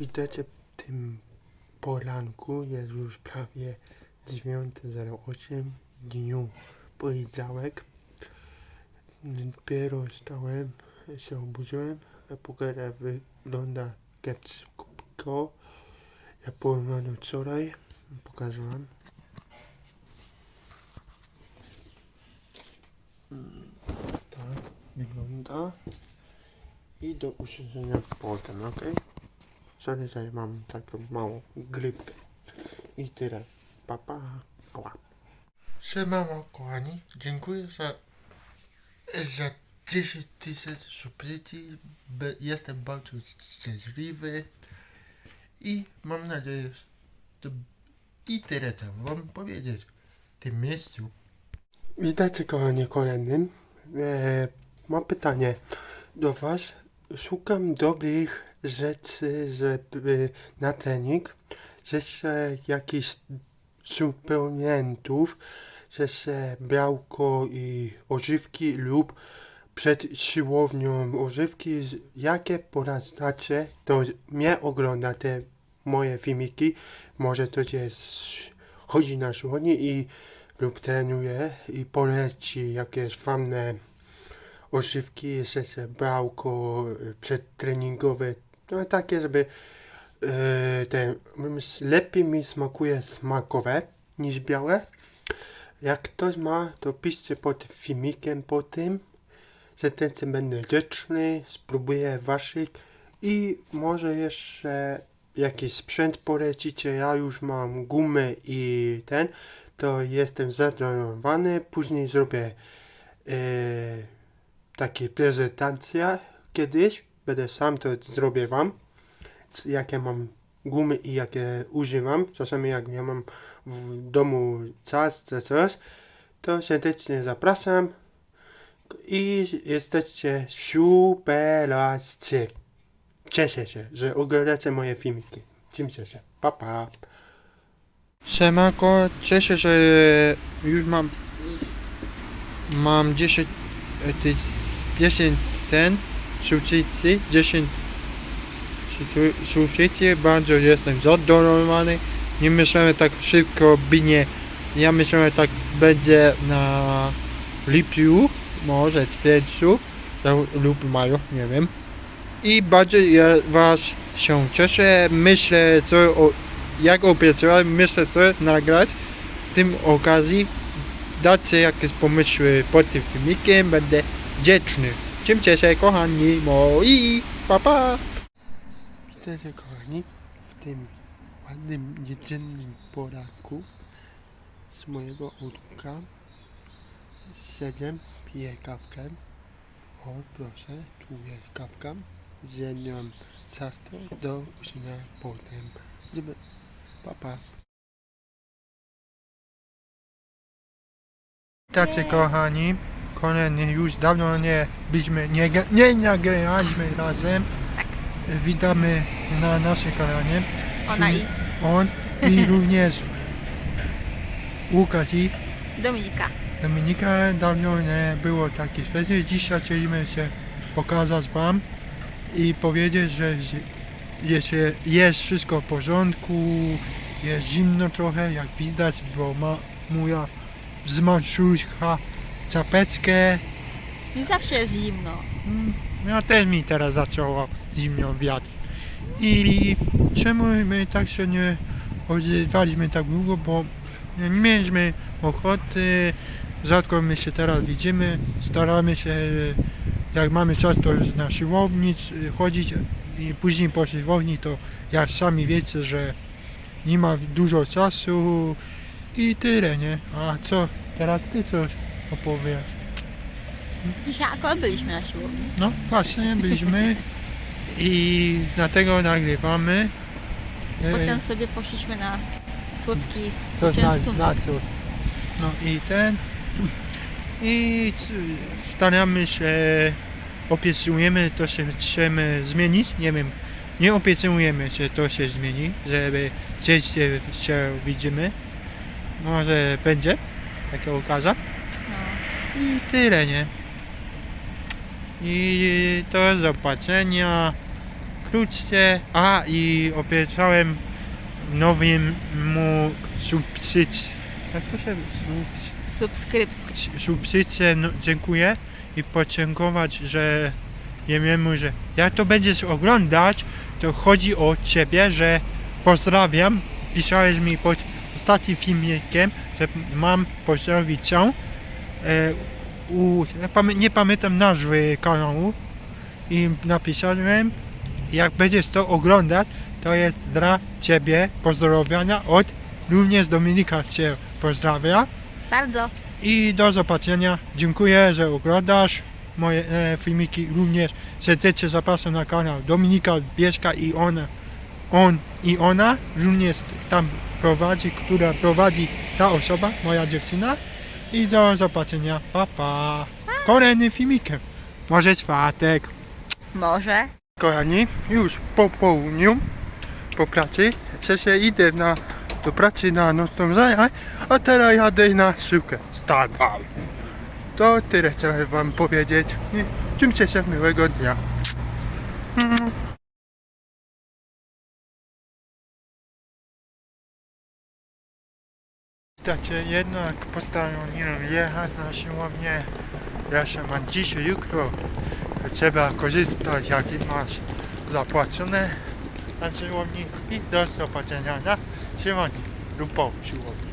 Witajcie w tym poranku. Jest już prawie 9.08 dniu poniedziałek. Dopiero stałem, się obudziłem. Pogoda wygląda kiepsko. Ja porównano wczoraj. Pokażę wam. Tak wygląda. I do usłyszenia potem, ok? Sorry, że mam taką małą grypę. I tyle. Papa. Ała. Siemano, kochani. Dziękuję za, za 10 tysięcy subskrypcji. Jestem bardzo szczęśliwy. I mam nadzieję, że to i tyle chciałem wam powiedzieć w tym miejscu. Witajcie kochani kolejnym. E, mam pytanie do was. Szukam dobrych rzeczy, żeby na trening. Jeszcze jakichś suplementów, jeszcze białko i ożywki lub przed siłownią ożywki. Jakie poradzacie, to mnie ogląda te moje filmiki. Może to jest chodzi na siłownię i lub trenuje i poleci jakieś fajne ożywki, jeszcze białko przedtreningowe, no takie, żeby e, te, lepiej mi smakuje smakowe niż białe. Jak ktoś ma, to piszcie pod filmikiem po tym, że ten co będę wdzięczny, spróbuję waszych i może jeszcze jakiś sprzęt polecicie, ja już mam gumę i ten, to jestem zadowolony, później zrobię e, takie prezentacje kiedyś. Będę sam to zrobię wam. Jakie mam gumy i jakie używam. Czasami jak ja mam w domu czas czy coś, to serdecznie zapraszam. I jesteście superacy. Cieszę się, że oglądacie moje filmiki. Cieszę się. Pa, pa. Siemanko, cieszę się, że już mam mam 10 e, tych 10 ten subskrypcji, 10 subskry- subskrypcji, bardzo jestem zadowolony. Nie myślałem tak szybko binie. Ja myślałem tak będzie na lipcu, może lub- lub maju, nie wiem. I bardzo ja was się cieszę. Myślę co o, jak obiecałem, myślę co nagrać w tym okazji dacie jakieś pomysły pod tym filmikiem, będę wdzięczny. Czym cieszę, kochani moi, pa pa! Witajcie kochani, w tym ładnym, niedziennym poranku z mojego ogródka. Siedzę, piję kawkę. O, proszę, tu jest kawka. Zjadłem ciasto do usunięcia potem. Żeby, pa pa. Witajcie kochani, kolejny już dawno nie byliśmy, nie, nie nagrywaliśmy razem. Witamy na naszym kanale. Ona i On i również Łukasz i Dominika. Dominika dawno nie było takiej sesji. Dzisiaj chcieliśmy się pokazać Wam i powiedzieć, że jest, jest wszystko w porządku, jest zimno trochę, jak widać, bo ma moja zmarszuszka czapeczkę. Nie zawsze jest zimno. Mm, Ja też mi teraz zaczęło zimno wiatr. I czemu my tak się nie odzywaliśmy tak długo, bo nie mieliśmy ochoty, rzadko my się teraz widzimy, staramy się, jak mamy czas to na siłowni chodzić i później po siłowni to jak sami wiecie, że nie ma dużo czasu i tyle, nie? A co, teraz ty coś opowiesz? Dzisiaj akurat byliśmy na siłowni. No właśnie, byliśmy i dlatego nagrywamy. Potem sobie poszliśmy na słodki coś na, na coś. No i ten. I staramy się, obiecujemy, to się chcemy zmienić. Nie wiem, nie obiecujemy, że to się zmieni, żeby częściej się widzimy. Może będzie taka okazja. I tyle, nie? I do zobaczenia wkrótce. A i obiecałem nowym mu subsyc... Jak to się... Subs... Subskrypcji. subsycję no, dziękuję i podziękować, że jemiemu, że jak to będziesz oglądać, to chodzi o ciebie, że pozdrawiam. Pisałeś mi pod ostatnim filmikiem, że mam pozdrowić cię. E, u, nie pamiętam nazwy kanału i napisałem, jak będziesz to oglądać, to jest dla ciebie pozdrowienia od również Dominika cię pozdrawia. Bardzo. I do zobaczenia. Dziękuję, że oglądasz moje e, filmiki. Również serdecznie zapraszam na kanał Dominika Bieżka i ona. On i ona również tam prowadzi, która prowadzi ta osoba, moja dziewczyna. I do zobaczenia. Pa pa. Kolejny filmikiem. Może czwartek. Może. Kochani, już po południu, po pracy, się idę na, do pracy na nocną zajęć, a teraz jadę na siłkę stada. To tyle chciałem wam powiedzieć. I Czymcie się miłego dnia. Mm. Witajcie, jednak postanowiłem jechać na siłownię. Ja się mam dzisiaj, jutro. Trzeba korzystać jak masz zapłacone na siłowni i do zobaczenia na siłowni lub po siłowni.